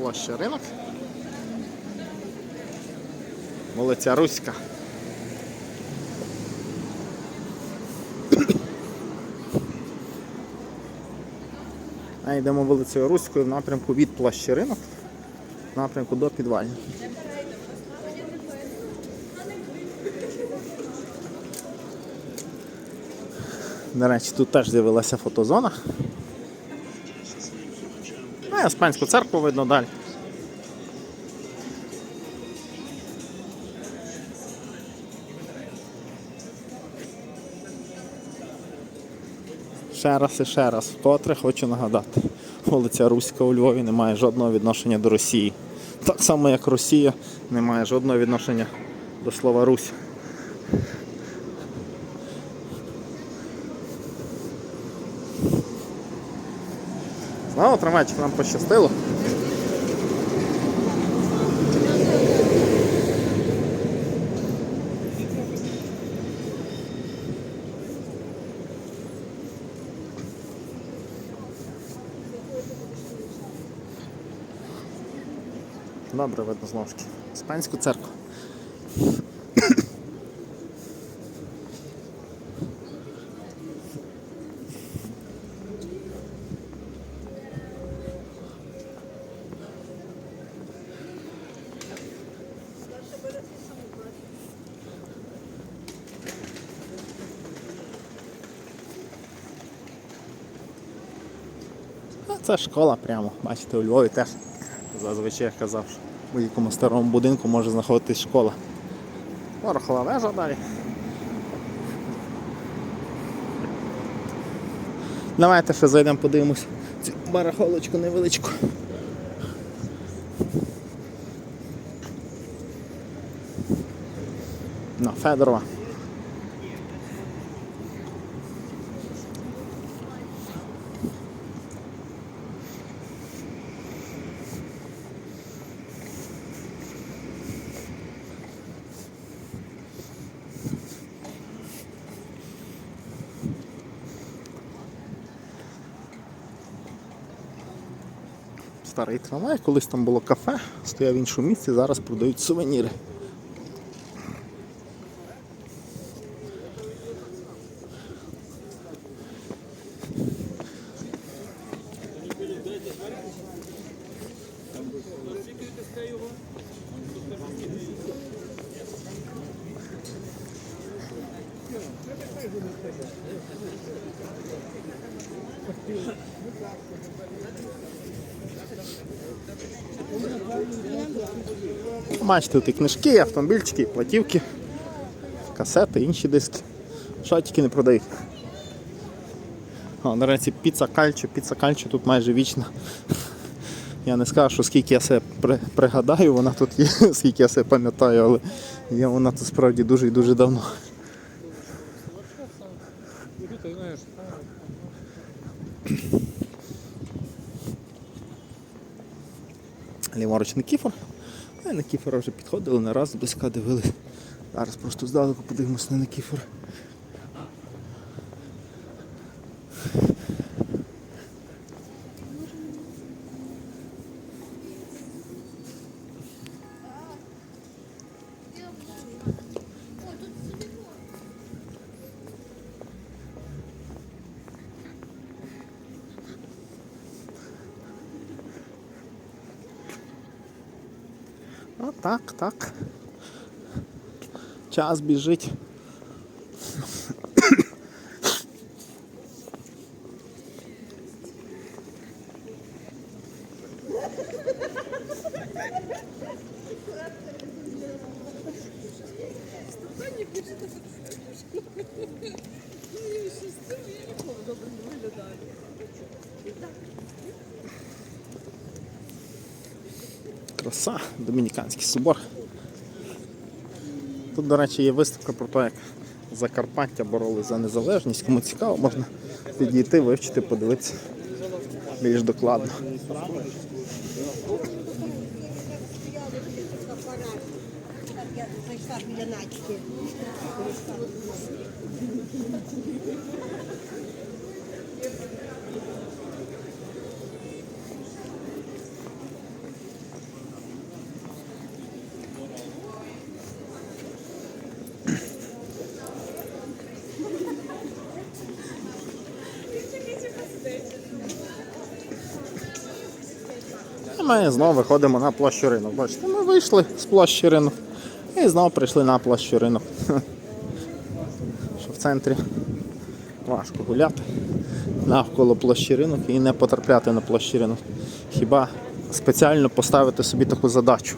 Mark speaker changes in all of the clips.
Speaker 1: площа ринок. Вулиця Руська. А йдемо вулицею Руською в напрямку від площі ринок, в напрямку до підвальні. До речі, тут теж з'явилася фотозона. Ну, і Іспанську церкву видно далі. Ще раз і ще раз, вкотре хочу нагадати. Вулиця Руська у Львові не має жодного відношення до Росії. Так само, як Росія не має жодного відношення до слова Русь. Знову трамвайчик нам пощастило. Добре, видно знову ж таки. Іспанську церкву. Це школа прямо. Бачите, у Львові теж зазвичай я казав, що в будь-якому старому будинку може знаходитись школа. Порохова вежа далі. Давайте ще зайдемо, подивимось цю барахолочку невеличку. На Федорова. Старий трамвай, колись там було кафе, стояв в іншому місці, зараз продають сувеніри. Бачите, тут і книжки, автомобільчики, платівки, касети, інші диски. Тільки не продають. До речі, піца кальчо, піца кальчо тут майже вічна. Я не скажу, що скільки я себе при- пригадаю, вона тут є, скільки я себе пам'ятаю, але є вона тут справді дуже і дуже давно.
Speaker 2: Ты на
Speaker 1: кіфор. Ми на кіфора вже підходили, не раз близька дивились. Зараз просто здалеку подивимось на Никіфора. Так, так. Час біжить. Краса, Домініканський собор. Тут, до речі, є виставка про те, як Закарпаття боролись за незалежність. Кому цікаво, можна підійти, вивчити, подивитися більш докладно.
Speaker 3: Я зайшла
Speaker 1: ми знову виходимо на площу ринок. Бачите, ми вийшли з площі ринок і знову прийшли на площу ринок. Що в центрі важко гуляти навколо площі ринок і не потрапляти на площі ринок. Хіба спеціально поставити собі таку задачу.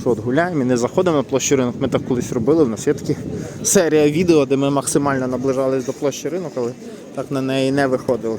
Speaker 1: Що от гуляємо і не заходимо на площу ринок. Ми так колись робили. У нас є такі серія відео, де ми максимально наближались до площі ринок, але так на неї не виходили.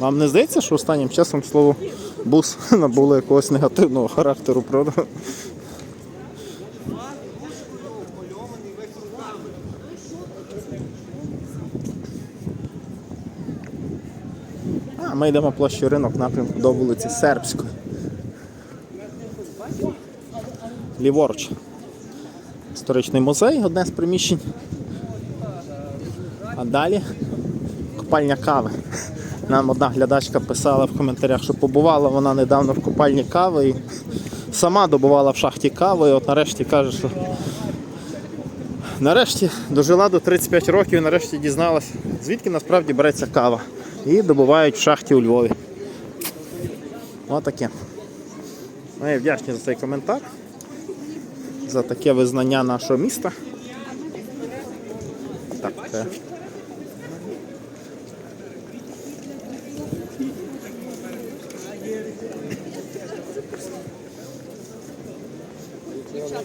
Speaker 1: Вам не здається, що останнім часом слово бус набуло якогось негативного характеру, правда? А ми йдемо площу ринок напрямку до вулиці Сербської. Ліворуч. Історичний музей, одне з приміщень. А далі копальня кави. Нам одна глядачка писала в коментарях, що побувала вона недавно в копальні кави і сама добувала в шахті кави. І от нарешті каже, що нарешті дожила до 35 років і нарешті дізналась, звідки насправді береться кава. І добувають в шахті у Львові. Отаке. Ми вдячні за цей коментар, за таке визнання нашого міста. Так,